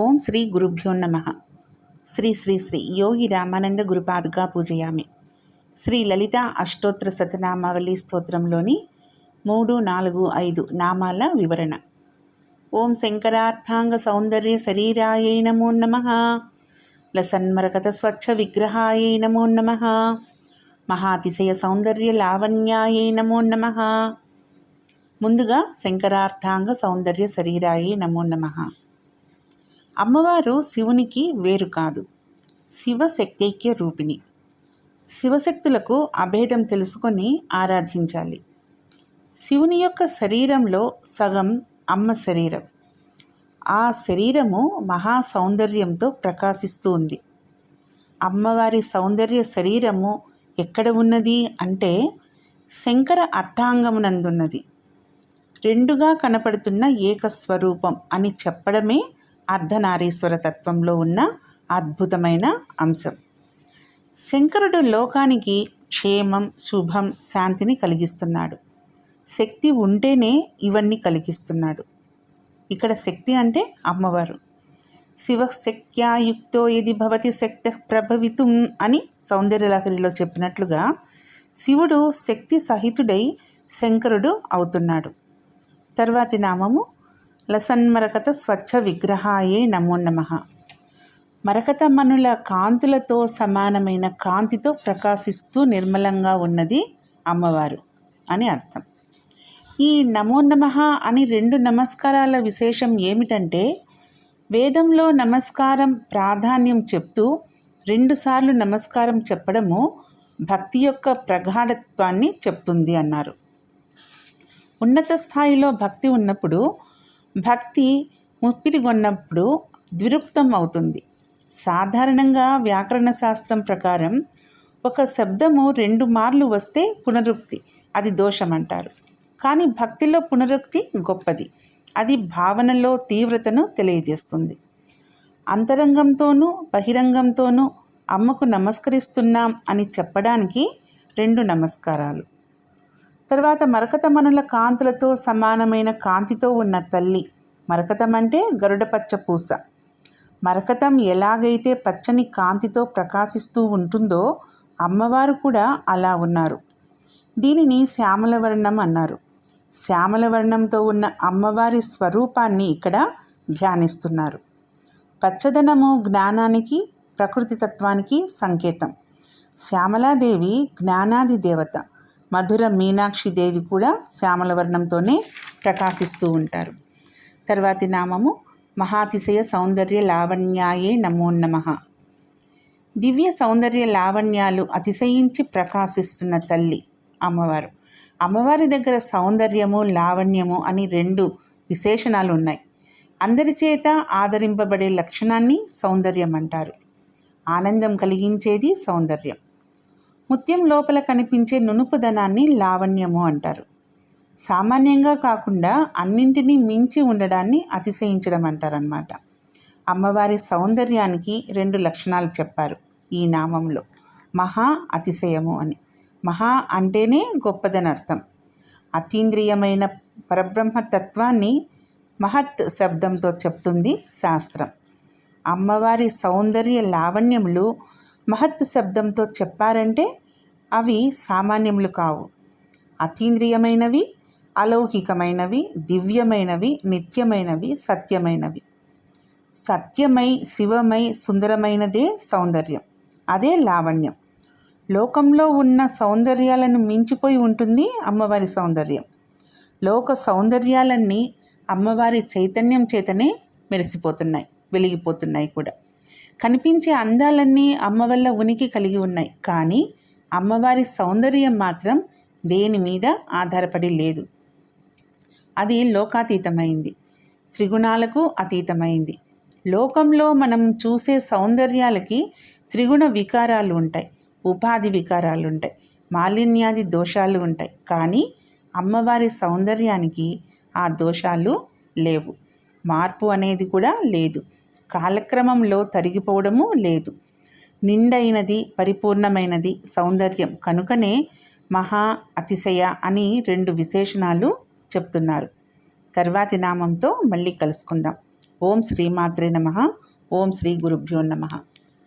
ఓం శ్రీ గురుభ్యో నమ. శ్రీ శ్రీ శ్రీ యోగి రామానంద గురుపాదుగా పూజయామి. శ్రీ లలిత అష్టోత్తర శతనామావళి స్తోత్రంలోని మూడు నాలుగు ఐదు నామాల వివరణ. ఓం శంకరార్థాంగ సౌందర్య శరీరాయై నమో నమ. లసన్మరకత స్వచ్ఛ విగ్రహాయై నమో నమ. మహాతిశయ సౌందర్య లావణ్యాయై నమో నమ. ముందుగా శంకరార్థాంగ సౌందర్య శరీరాయే నమో నమ. అమ్మవారు శివునికి వేరు కాదు. శివశక్తైక్య రూపిణి. శివశక్తులకు అభేదం తెలుసుకొని ఆరాధించాలి. శివుని యొక్క శరీరంలో సగం అమ్మ శరీరం. ఆ శరీరము మహా సౌందర్యంతో ప్రకాశిస్తూ ఉంది. అమ్మవారి సౌందర్య శరీరము ఎక్కడ ఉన్నది అంటే శంకర అర్థాంగమునందున్నది రెండుగా కనపడుతున్న ఏకస్వరూపం అని చెప్పడమే అర్ధనారీశ్వర తత్వంలో ఉన్న అద్భుతమైన అంశం. శంకరుడు లోకానికి క్షేమం శుభం శాంతిని కలిగిస్తున్నాడు. శక్తి ఉంటేనే ఇవన్నీ కలిగిస్తున్నాడు. ఇక్కడ శక్తి అంటే అమ్మవారు. శివశక్త్యాయుక్తో ఇది భవతి శక్తి ప్రభవితం అని సౌందర్యలహరిలో చెప్పినట్లుగా శివుడు శక్తి సహితుడై శంకరుడు అవుతున్నాడు. తర్వాతి నామము లసన్మరకత స్వచ్ఛ విగ్రహాయే నమో నమ. మరకత మనుల కాంతులతో సమానమైన కాంతితో ప్రకాశిస్తూ నిర్మలంగా ఉన్నది అమ్మవారు అని అర్థం. ఈ నమో నమ అని రెండు నమస్కారాల విశేషం ఏమిటంటే వేదంలో నమస్కారం ప్రాధాన్యం చెప్తూ రెండుసార్లు నమస్కారం చెప్పడము భక్తి యొక్క ప్రగాఢత్వాన్ని చెప్తుంది అన్నారు. ఉన్నత స్థాయిలో భక్తి ఉన్నప్పుడు భక్తి ముప్పిరిగొన్నప్పుడు ద్విరుక్తం అవుతుంది సాధారణంగా వ్యాకరణ శాస్త్రం ప్రకారం ఒక శబ్దము రెండు మార్లు వస్తే పునరుక్తి అది దోషం అంటారు కానీ భక్తిలో పునరుక్తి గొప్పది. అది భావనలో తీవ్రతను తెలియజేస్తుంది. అంతరంగంతోనూ బహిరంగంతోనూ అమ్మకు నమస్కరిస్తున్నాం అని చెప్పడానికి రెండు నమస్కారాలు. తర్వాత మరకతమనుల కాంతులతో సమానమైన కాంతితో ఉన్న తల్లి. మరకతం అంటే గరుడ పచ్చ పూస. మరకతం ఎలాగైతే పచ్చని కాంతితో ప్రకాశిస్తూ ఉంటుందో అమ్మవారు కూడా అలా ఉన్నారు. దీనిని శ్యామలవర్ణం అన్నారు. శ్యామలవర్ణంతో ఉన్న అమ్మవారి స్వరూపాన్ని ఇక్కడ ధ్యానిస్తున్నారు. పచ్చదనము జ్ఞానానికి ప్రకృతి తత్వానికి సంకేతం. శ్యామలాదేవి జ్ఞానాది దేవత. మధుర మీనాక్షి దేవి కూడా శ్యామలవర్ణంతోనే ప్రకాశిస్తూ ఉంటారు. తర్వాతి నామము మహాతిశయ సౌందర్య లావణ్యాయే నమో నమ. దివ్య సౌందర్య లావణ్యాలు అతిశయించి ప్రకాశిస్తున్న తల్లి అమ్మవారు. అమ్మవారి దగ్గర సౌందర్యము లావణ్యము అని రెండు విశేషణాలు ఉన్నాయి. అందరి చేత ఆదరింపబడే లక్షణాన్ని సౌందర్యం అంటారు. ఆనందం కలిగించేది సౌందర్యం. ముత్యం లోపల కనిపించే నునుపుదనాన్ని లావణ్యము అంటారు. సామాన్యంగా కాకుండా అన్నింటినీ మించి ఉండడాన్ని అతిశయించడం అంటారనమాట అమ్మవారి సౌందర్యానికి రెండు లక్షణాలు చెప్పారు ఈ నామంలో. మహా అతిశయము అని. మహా అంటేనే గొప్పదని అర్థం అతీంద్రియమైన పరబ్రహ్మ తత్వాన్ని మహత్ శబ్దంతో చెప్తుంది శాస్త్రం. అమ్మవారి సౌందర్య లావణ్యములు మహత్ శబ్దంతో చెప్పారంటే అవి సామాన్యములు కావు. అతీంద్రియమైనవి అలౌకికమైనవి దివ్యమైనవి నిత్యమైనవి సత్యమైనవి. సత్యమై శివమై సుందరమైనదే సౌందర్యం. అదే లావణ్యం. లోకంలో ఉన్న సౌందర్యాలను మించిపోయి ఉంటుంది అమ్మవారి సౌందర్యం. లోక సౌందర్యాలన్నీ అమ్మవారి చైతన్యం చేతనే మెరిసిపోతున్నాయి వెలిగిపోతున్నాయి కూడా. కనిపించే అందాలన్నీ అమ్మ వల్ల ఉనికి కలిగి ఉన్నాయి. కానీ అమ్మవారి సౌందర్యం మాత్రం దేని మీద ఆధారపడి లేదు. అది లోకాతీతమైంది. త్రిగుణాలకు అతీతమైంది. లోకంలో మనం చూసే సౌందర్యాలకి త్రిగుణ వికారాలు ఉంటాయి. ఉపాధి వికారాలు ఉంటాయి. మాలిన్యాది దోషాలు ఉంటాయి. కానీ అమ్మవారి సౌందర్యానికి ఆ దోషాలు లేవు. మార్పు అనేది కూడా లేదు. కాలక్రమంలో తరిగిపోవడము లేదు. నిండైనది పరిపూర్ణమైనది సౌందర్యం కనుకనే మహా అతిశయ అని రెండు విశేషణాలు చెప్తున్నారు. తర్వాతి నామంతో మళ్ళీ కలుసుకుందాం. ఓం శ్రీమాత్రే నమ. ఓం శ్రీ గురుభ్యో నమ.